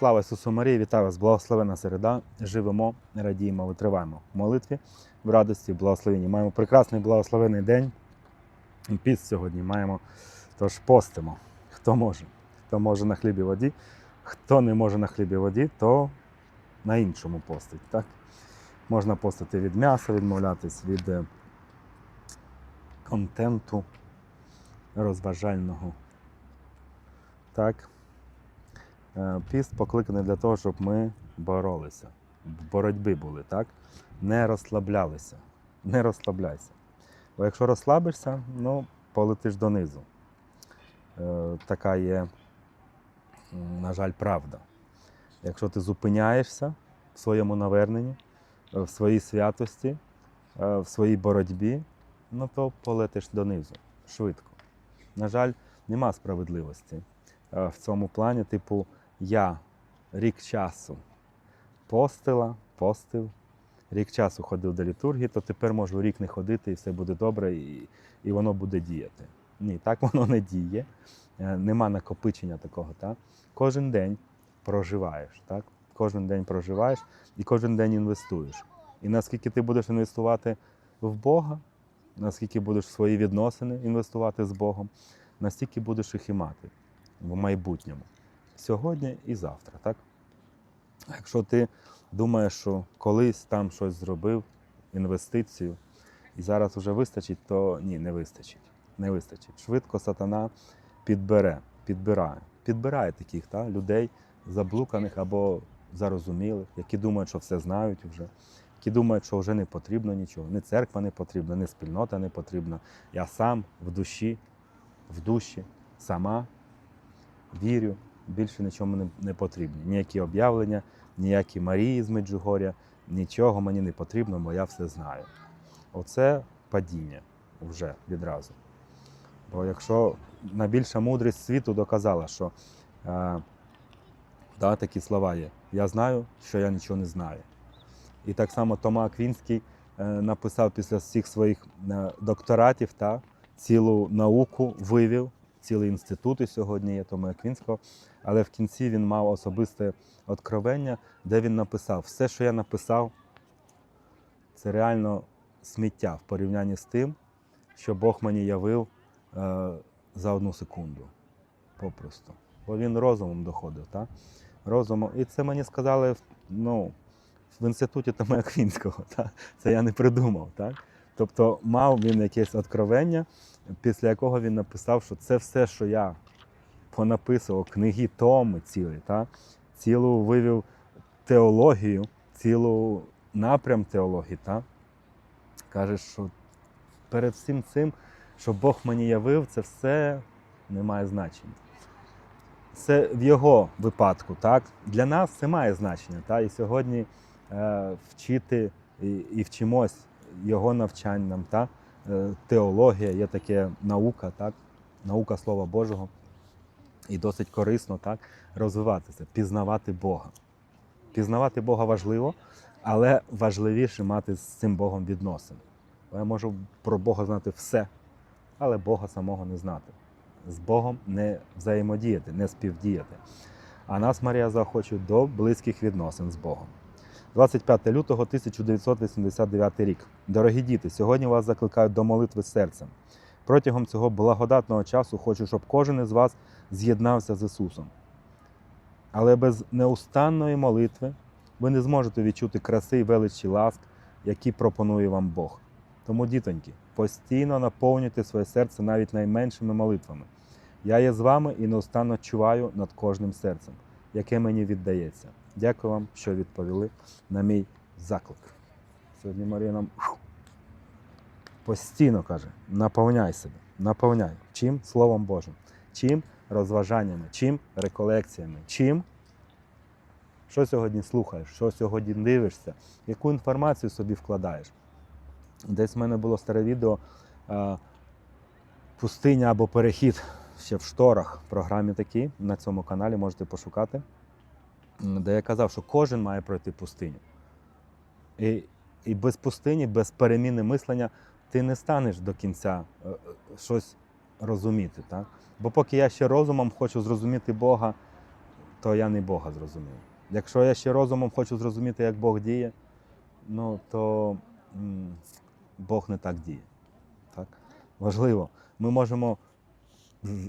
Слава Ісусу Марії, вітаю вас, благословена середа. Живемо, радіємо, витриваємо в молитві, в радості, в благословенні. Маємо прекрасний благословений день. Піст сьогодні маємо, тож постимо. Хто може? Хто може на хлібі воді, хто не може на хлібі воді, то на іншому постить. Так? Можна постити від м'яса, відмовлятись від е, контенту розважального. Так. Е, Піст покликаний для того, щоб ми боролися, в боротьбі були, так? Не розслаблялися. Не розслабляйся. Бо якщо розслабишся, ну, полетиш донизу. Е, така є, на жаль, правда. Якщо ти зупиняєшся в своєму наверненні, е, в своїй святості, е, в своїй боротьбі, ну то полетиш донизу швидко. На жаль, нема справедливості е, в цьому плані, типу, я рік часу постила, постив, рік часу ходив до літургії, то тепер можу рік не ходити і все буде добре, і, і воно буде діяти. Ні, так воно не діє. Е, Нема накопичення такого. Так? Кожен день проживаєш, так? Кожен день проживаєш і кожен день інвестуєш. І наскільки ти будеш інвестувати в Бога, наскільки будеш в свої відносини інвестувати з Богом, настільки будеш їх і мати в майбутньому. Сьогодні і завтра, так? Якщо ти думаєш, що колись там щось зробив, інвестицію, і зараз вже вистачить, то ні, не вистачить. Не вистачить. Швидко сатана підбере, підбирає. Підбирає таких та, людей заблуканих або зарозумілих, які думають, що все знають вже, які думають, що вже не потрібно нічого, ні церква не потрібна, ні спільнота не потрібна. Я сам в душі, в душі, сама вірю, більше нічому не, не потрібно. Ніякі об'явлення, ніякі Марії з Меджугоря, нічого мені не потрібно, бо я все знаю. Оце падіння вже відразу. Бо якщо найбільша мудрість світу доказала, що е, да, такі слова є, я знаю, що я нічого не знаю. І так само Тома Аквінський е, написав після всіх своїх е, докторатів та, цілу науку вивів, цілі інститути сьогодні є Тома Аквінського. Але в кінці він мав особисте откровення, де він написав: все, що я написав, це реально сміття в порівнянні з тим, що Бог мені явив е, за одну секунду. Попросту. Бо він розумом доходив. Так? Розумом. І це мені сказали ну, в інституті Тома Аквінського. Так? Це я не придумав. Так? Тобто мав він якесь откровення, після якого він написав, що це все, що я понаписував, книги, томи цілі, та? цілу вивів теологію, цілу напрям теології. Та? Каже, що перед всім цим, що Бог мені явив, це все не має значення. Це в його випадку, так? Для нас це має значення. Так? І сьогодні е, вчити і, і вчимось його навчанням, так? Е, теологія є таке наука, так? наука Слова Божого. І досить корисно так, розвиватися, пізнавати Бога. Пізнавати Бога важливо, але важливіше мати з цим Богом відносини. Бо я можу про Бога знати все, але Бога самого не знати. З Богом не взаємодіяти, не співдіяти. А нас Марія заохочує до близьких відносин з Богом. 25 лютого 1989 рік. Дорогі діти, сьогодні вас закликають до молитви серцем. Протягом цього благодатного часу хочу, щоб кожен із вас з'єднався з Ісусом. Але без неустанної молитви ви не зможете відчути краси і величі ласк, які пропонує вам Бог. Тому, дітоньки, постійно наповнюйте своє серце навіть найменшими молитвами. Я є з вами і неустанно чуваю над кожним серцем, яке мені віддається. Дякую вам, що відповіли на мій заклик. Сьогодні Марія нам постійно каже: наповняй себе, наповняй. Чим? Словом Божим. Чим? Розважаннями, чим реколекціями, чим? Що сьогодні слухаєш, що сьогодні дивишся, яку інформацію собі вкладаєш. Десь в мене було старе відео Пустиня або перехід ще в шторах в програмі такі на цьому каналі можете пошукати, де я казав, що кожен має пройти пустиню. І, і без пустині, без переміни мислення ти не станеш до кінця е, е, щось розуміти. Так? Бо поки я ще розумом хочу зрозуміти Бога, то я не Бога зрозумів. Якщо я ще розумом хочу зрозуміти, як Бог діє, ну то Бог не так діє. Так? Важливо, ми можемо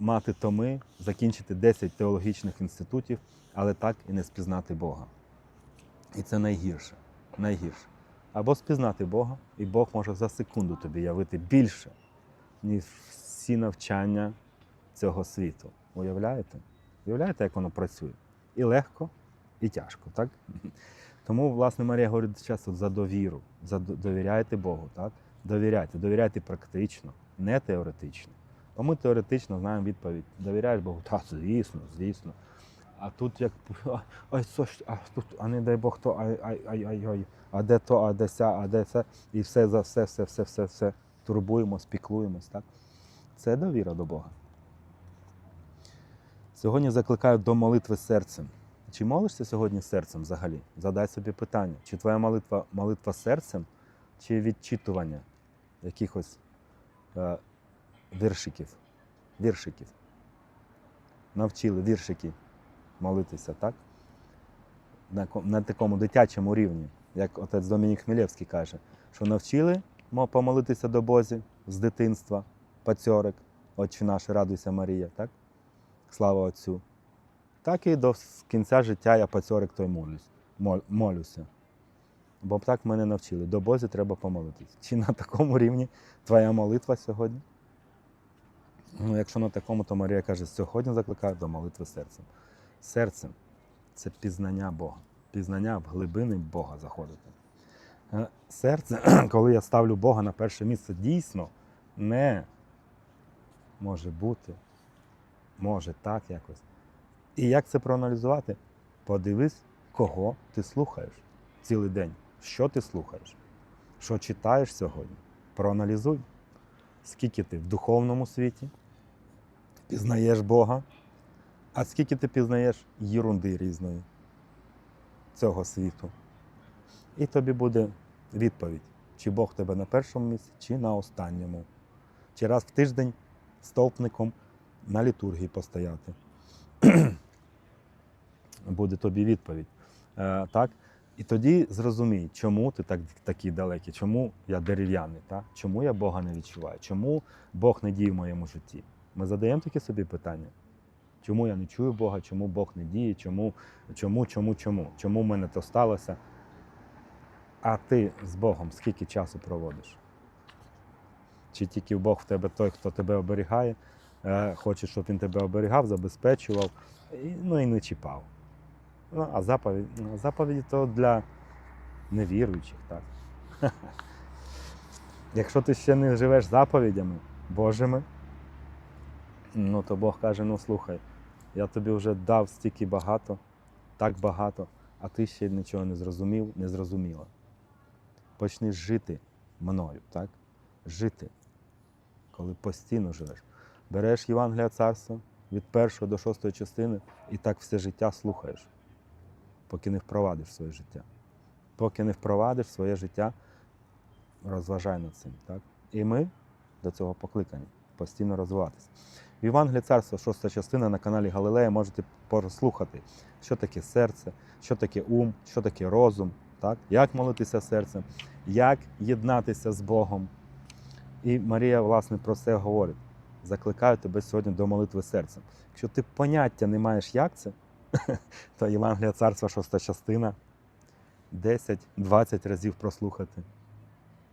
мати томи, закінчити 10 теологічних інститутів, але так і не спізнати Бога. І це найгірше. найгірше. Або спізнати Бога, і Бог може за секунду тобі явити більше, ніж всі навчання цього світу. Уявляєте? Уявляєте, як воно працює? І легко, і тяжко, так? Тому, власне, Марія говорить часто за довіру. За довіряйте Богу, так? Довіряйте, довіряйте практично, не теоретично. Бо ми теоретично знаємо відповідь. Довіряєш Богу, так, звісно, звісно. А тут як а, що ж, а тут, а не дай Бог, то ай, ай, ай, ай, а де то, а де ся, а де це, і все за все, все, все, все, все турбуємось, піклуємось, так? Це довіра до Бога. Сьогодні закликаю до молитви серцем. Чи молишся сьогодні серцем взагалі? Задай собі питання, чи твоя молитва молитва серцем, чи відчитування якихось е, віршиків, віршиків. Навчили віршики молитися, так? На, такому дитячому рівні, як отець Домінік Хмелєвський каже, що навчили помолитися до Бозі з дитинства, пацьорик, Отче наш, радуйся Марія, так? Слава Отцю. Так і до кінця життя я пацьорик той молюсь, мол- молюся. Бо так мене навчили. До Бозі треба помолитись. Чи на такому рівні твоя молитва сьогодні? Ну, якщо на такому, то Марія каже, сьогодні закликаю до молитви серцем. Серцем це пізнання Бога, пізнання в глибини Бога заходити. Е, Серце, коли я ставлю Бога на перше місце, дійсно не може бути, може так якось. І як це проаналізувати? Подивись, кого ти слухаєш цілий день. Що ти слухаєш? Що читаєш сьогодні? Проаналізуй, скільки ти в духовному світі пізнаєш Бога, а скільки ти пізнаєш єрунди різної цього світу. І тобі буде відповідь, чи Бог тебе на першому місці, чи на останньому. Чи раз в тиждень стовпником на літургії постояти. Буде тобі відповідь. Е, так? І тоді зрозумій, чому ти так, такий далекий, чому я дерев'яний, чому я Бога не відчуваю, чому Бог не діє в моєму житті. Ми задаємо такі собі питання. Чому я не чую Бога, чому Бог не діє, чому, чому, чому, чому, чому в мене то сталося? А ти з Богом скільки часу проводиш? Чи тільки Бог в тебе той, хто тебе оберігає, е, хоче, щоб він тебе оберігав, забезпечував, ну і не чіпав. Ну, а заповіді, ну, заповіді то для невіруючих, так. Якщо ти ще не живеш заповідями Божими, ну то Бог каже: ну слухай, я тобі вже дав стільки багато, так багато, а ти ще нічого не зрозумів, не зрозуміла. Почни жити мною, так? Жити, коли постійно живеш. Береш Євангелія царства від першої до шостої частини і так все життя слухаєш, поки не впровадиш своє життя. Поки не впровадиш своє життя, розважай над цим. Так? І ми до цього покликані постійно розвиватися. В Євангелії царства, шоста частина на каналі Галилея можете послухати, що таке серце, що таке ум, що таке розум, так? як молитися серцем, як єднатися з Богом. І Марія, власне, про це говорить. Закликаю тебе сьогодні до молитви серцем. Якщо ти поняття не маєш, як це, то Євангелія царства, шоста частина, 10-20 разів прослухати,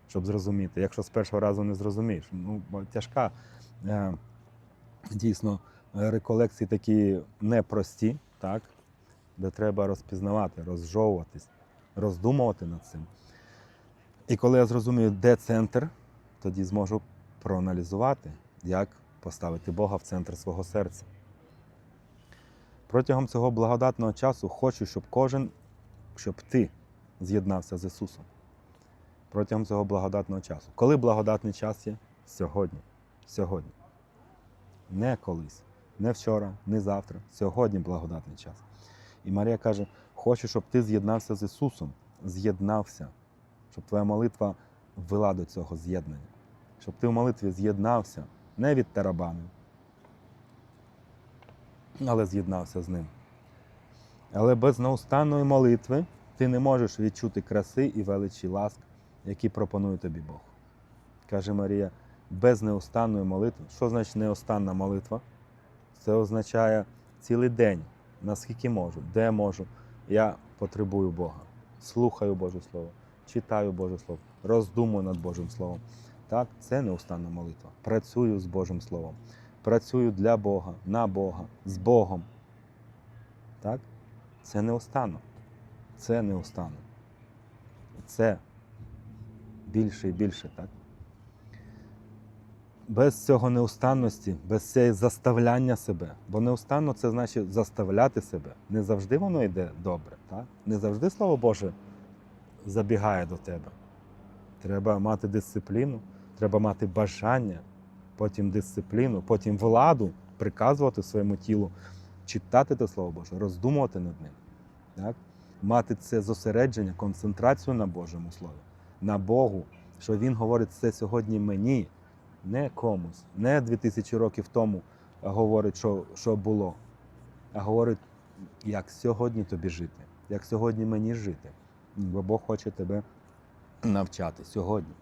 щоб зрозуміти. Якщо з першого разу не зрозумієш, ну, тяжка. Дійсно, реколекції такі непрості, так? де треба розпізнавати, розжовуватись, роздумувати над цим. І коли я зрозумію, де центр, тоді зможу проаналізувати, як поставити Бога в центр свого серця. Протягом цього благодатного часу хочу, щоб кожен, щоб ти з'єднався з Ісусом. Протягом цього благодатного часу. Коли благодатний час є? Сьогодні. Сьогодні. Не колись, не вчора, не завтра. Сьогодні благодатний час. І Марія каже: хочу, щоб ти з'єднався з Ісусом. З'єднався, щоб твоя молитва вела до цього з'єднання. Щоб ти в молитві з'єднався не від тарабанів, але з'єднався з ним. Але без неустанної молитви ти не можеш відчути краси і величі ласк, які пропонує тобі Бог. Каже Марія, без неустанної молитви. Що значить неустанна молитва? Це означає цілий день, наскільки можу, де можу. Я потребую Бога, слухаю Боже Слово, читаю Боже Слово, роздумую над Божим Словом. Так, це неустанна молитва. Працюю з Божим Словом. Працюю для Бога, на Бога, з Богом. Так? Це неустанно. Це неустанно. Це більше і більше, так? Без цього неустанності, без цієї заставляння себе. Бо неустанно це значить заставляти себе. Не завжди воно йде добре. Так? Не завжди Слово Боже забігає до тебе. Треба мати дисципліну, треба мати бажання, потім дисципліну, потім владу приказувати своєму тілу, читати те Слово Боже, роздумувати над ним. Так? Мати це зосередження, концентрацію на Божому Слові, на Богу, що Він говорить це сьогодні мені, не комусь, не 2000 років тому говорить, що, що було, а говорить, як сьогодні тобі жити, як сьогодні мені жити. Бо Бог хоче тебе навчати сьогодні.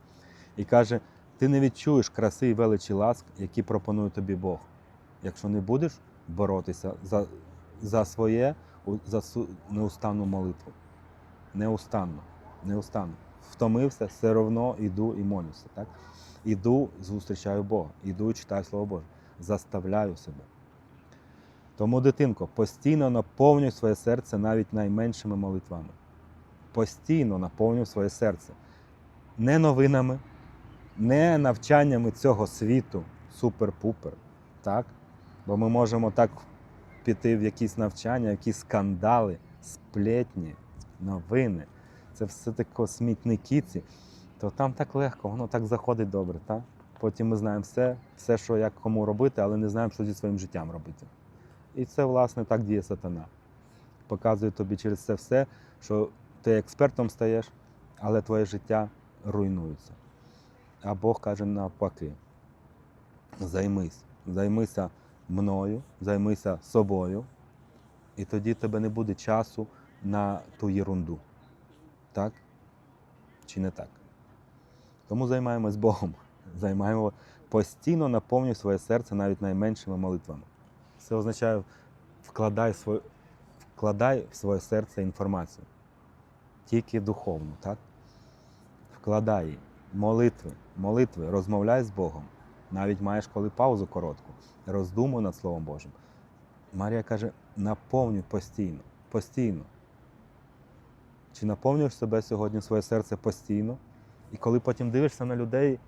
І каже: ти не відчуєш краси і величі ласк, які пропонує тобі Бог, якщо не будеш боротися за, за своє, за неустанну молитву. Неустанно, неустанно. Втомився, все одно іду і молюся. Так? Іду, зустрічаю Бога, іду читаю Слово Боже, заставляю себе. Тому, дитинко, постійно наповнюй своє серце навіть найменшими молитвами. Постійно наповнюй своє серце. Не новинами, не навчаннями цього світу, супер-пупер. Так? Бо ми можемо так піти в якісь навчання, якісь скандали, сплетні, новини. Це все тако смітники ці. То там так легко, воно так заходить добре. Так? Потім ми знаємо все, все, що як кому робити, але не знаємо, що зі своїм життям робити. І це, власне, так діє сатана. Показує тобі через це все, що ти експертом стаєш, але твоє життя руйнується. А Бог каже навпаки: займись, займися мною, займися собою, і тоді тебе не буде часу на ту єрунду. Так? Чи не так? Тому займаємось Богом, займаємо постійно наповнюй своє серце навіть найменшими молитвами. Це означає вкладай, своє, вкладай в своє серце інформацію. Тільки духовну, так? Вкладай. Молитви, молитви, розмовляй з Богом. Навіть маєш коли паузу коротку. Роздумуй над Словом Божим. Марія каже: наповнюй постійно, постійно. Чи наповнюєш себе сьогодні своє серце постійно? І коли потім дивишся на людей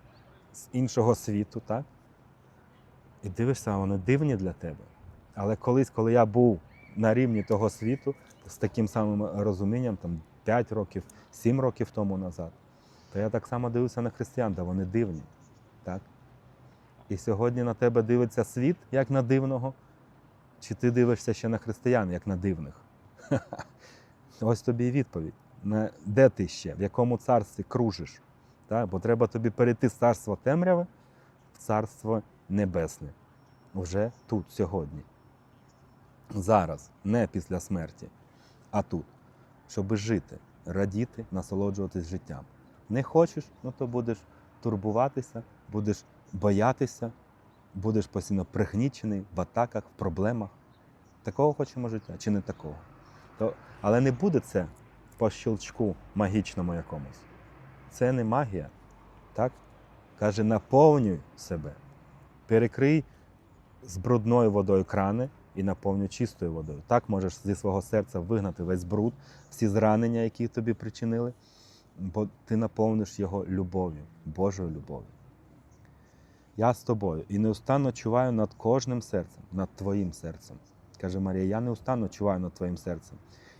з іншого світу, так? І дивишся, вони дивні для тебе. Але колись, коли я був на рівні того світу з таким самим розумінням, там 5 років, 7 років тому назад, то я так само дивився на християн, та вони дивні. Так? І сьогодні на тебе дивиться світ як на дивного, чи ти дивишся ще на християн, як на дивних? Ось тобі і відповідь. Де ти ще, в якому царстві кружиш? Так? Бо треба тобі перейти з царства темряви в царство небесне. Вже тут, сьогодні. Зараз, не після смерті, а тут. Щоб жити, радіти, насолоджуватись життям. Не хочеш, ну то будеш турбуватися, будеш боятися, будеш постійно пригнічений в атаках, в проблемах. Такого хочемо життя чи не такого? То, але не буде це по щелчку магічному якомусь. Це не магія. Так? Каже, наповнюй себе. Перекрий з брудною водою крани і наповнюй чистою водою. Так можеш зі свого серця вигнати весь бруд, всі зранення, які тобі причинили, бо ти наповниш його любов'ю, Божою любов'ю. Я з тобою і неустанно чуваю над кожним серцем, над твоїм серцем. Каже Марія, я неустанно чуваю над твоїм серцем,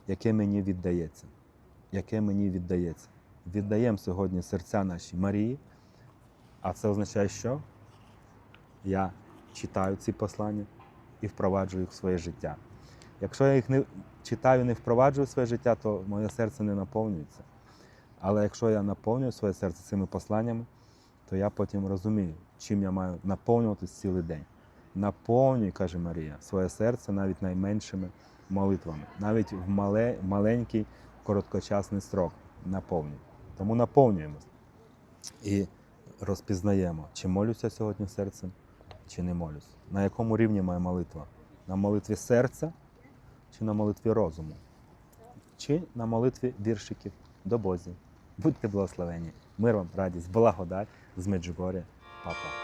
яке мені віддається. Яке мені віддається. Віддаємо сьогодні серця наші Марії, а це означає, що я читаю ці послання і впроваджую їх в своє життя. Якщо я їх не читаю, не впроваджую в своє життя, то моє серце не наповнюється. Але якщо я наповнюю своє серце цими посланнями, то я потім розумію, чим я маю наповнюватись цілий день. Наповнюй, каже Марія, своє серце навіть найменшими молитвами, навіть в мале, маленький короткочасний строк наповнюй. Тому наповнюємось і розпізнаємо, чи молюся сьогодні серцем, чи не молюсь. На якому рівні моя молитва? На молитві серця чи на молитві розуму? Чи на молитві віршиків до Бозі? Будьте благословені. Мир вам, радість, благодать з Меджугоря. Папа.